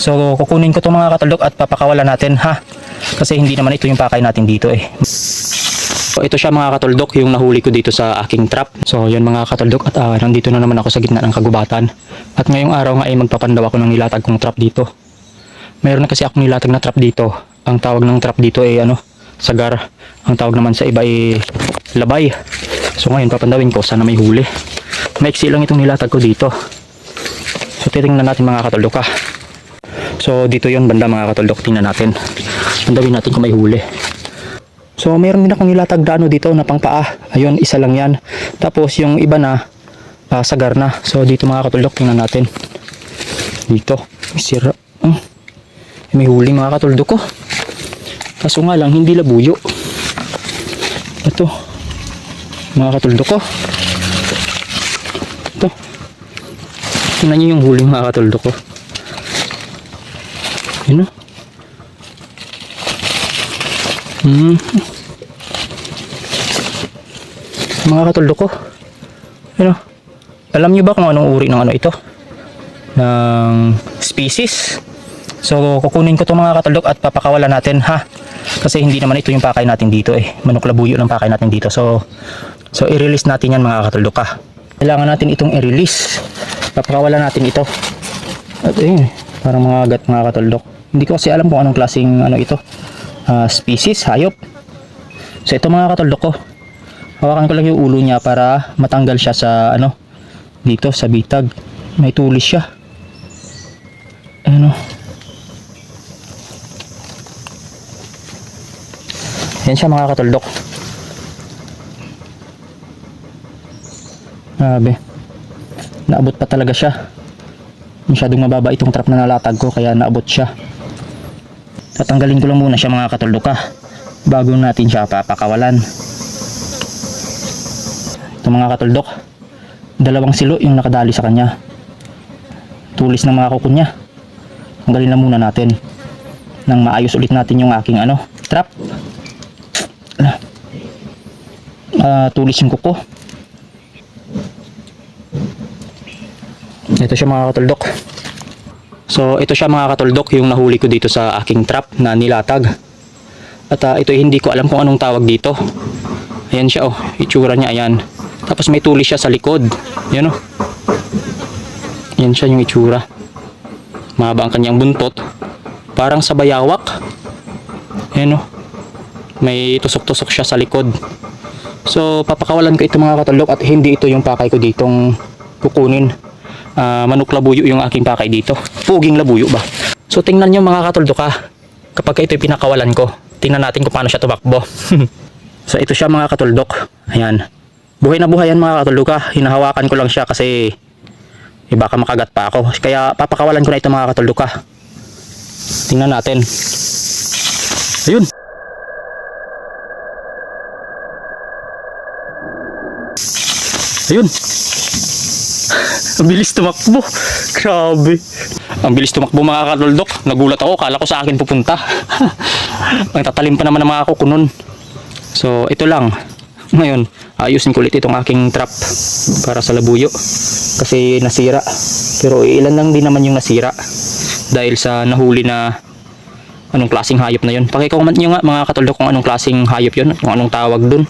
So kukunin ko to mga kataldok at papakawalan natin ha. Kasi hindi naman ito yung pakay natin dito eh. So ito siya mga katuldok yung nahuli ko dito sa aking trap. So yun mga katuldok at ah, nandito na naman ako sa gitna ng kagubatan. At ngayong araw nga ay magpapandaw ako ng nilatag kong trap dito. Mayroon na kasi akong nilatag na trap dito. Ang tawag ng trap dito ay ano, sagar. Ang tawag naman sa iba ay labay. So ngayon papandawin ko sana may huli. Maiksi lang itong nilatag ko dito. So titingnan natin mga katuldok ha. So dito yon banda mga katuldok tingnan natin. Pandawin natin kung may huli. So meron din akong nilatag na dito na pangpaa. Ayun, isa lang yan. Tapos yung iba na ah, sagar na. So dito mga katuldok tingnan natin. Dito, sira. Hmm. May huli mga katuldok ko. Kaso nga lang hindi labuyo. Ito. Mga katuldok ko. Ito. Tingnan niyo yung huli mga katuldok ko. Yun o. Hmm. Mga katuldo ko. Ano? Alam niyo ba kung anong uri ng ano ito? Ng species? So, kukunin ko to mga katuldok at papakawalan natin ha. Kasi hindi naman ito yung pakay natin dito eh. Manok labuyo ng pakay natin dito. So, so i-release natin yan mga katuldok ha. Kailangan natin itong i-release. Papakawalan natin ito. At ayun, parang mga agat mga katuldok. Hindi ko kasi alam kung anong klaseng ano ito. Ah, species, hayop. So ito mga katuldok ko. Hawakan ko lang yung ulo niya para matanggal siya sa ano dito sa bitag. May tulis siya. Ano? Yan siya mga katuldok. Grabe. Naabot pa talaga siya. Masyadong mababa itong trap na nalatag ko kaya naabot siya. Tatanggalin ko lang muna siya mga katulduka bago natin siya papakawalan. Ito mga katuldok, dalawang silo yung nakadali sa kanya. Tulis ng mga kuko niya. Tanggalin lang muna natin nang maayos ulit natin yung aking ano, trap. Ah, tulis yung kuko. Ito siya mga katuldok. So ito siya mga katuldok yung nahuli ko dito sa aking trap na nilatag. At ah, ito hindi ko alam kung anong tawag dito. Ayan siya oh, itsura niya ayan. Tapos may tulis siya sa likod. Yan oh. Yan siya yung itsura. Mahaba ang kanyang buntot. Parang sa bayawak. Ayan oh. May tusok-tusok siya sa likod. So papakawalan ko ito mga katulok at hindi ito yung pakay ko ditong kukunin. Ah, manok labuyo yung aking pakay dito. Puging labuyo ba? So tingnan nyo mga katuldo ka. Kapag ito yung pinakawalan ko, tingnan natin kung paano siya tumakbo. so ito siya mga katuldok. Ayan. Buhay na buhay yan mga katuldok ka. Hinahawakan ko lang siya kasi eh, baka makagat pa ako. Kaya papakawalan ko na ito mga katuldok ka. Tingnan natin. Ayun. Ayun. Ang bilis tumakbo. Grabe. Ang bilis tumakbo mga katuldok. Nagulat ako. Kala ko sa akin pupunta. Ang tatalim pa naman ng mga kuko nun. So, ito lang. Ngayon, ayusin ko ulit itong aking trap para sa labuyo. Kasi nasira. Pero ilan lang din naman yung nasira. Dahil sa nahuli na anong klaseng hayop na yun. Pakicomment nyo nga mga katuldok kung anong klaseng hayop yun. Kung anong tawag dun.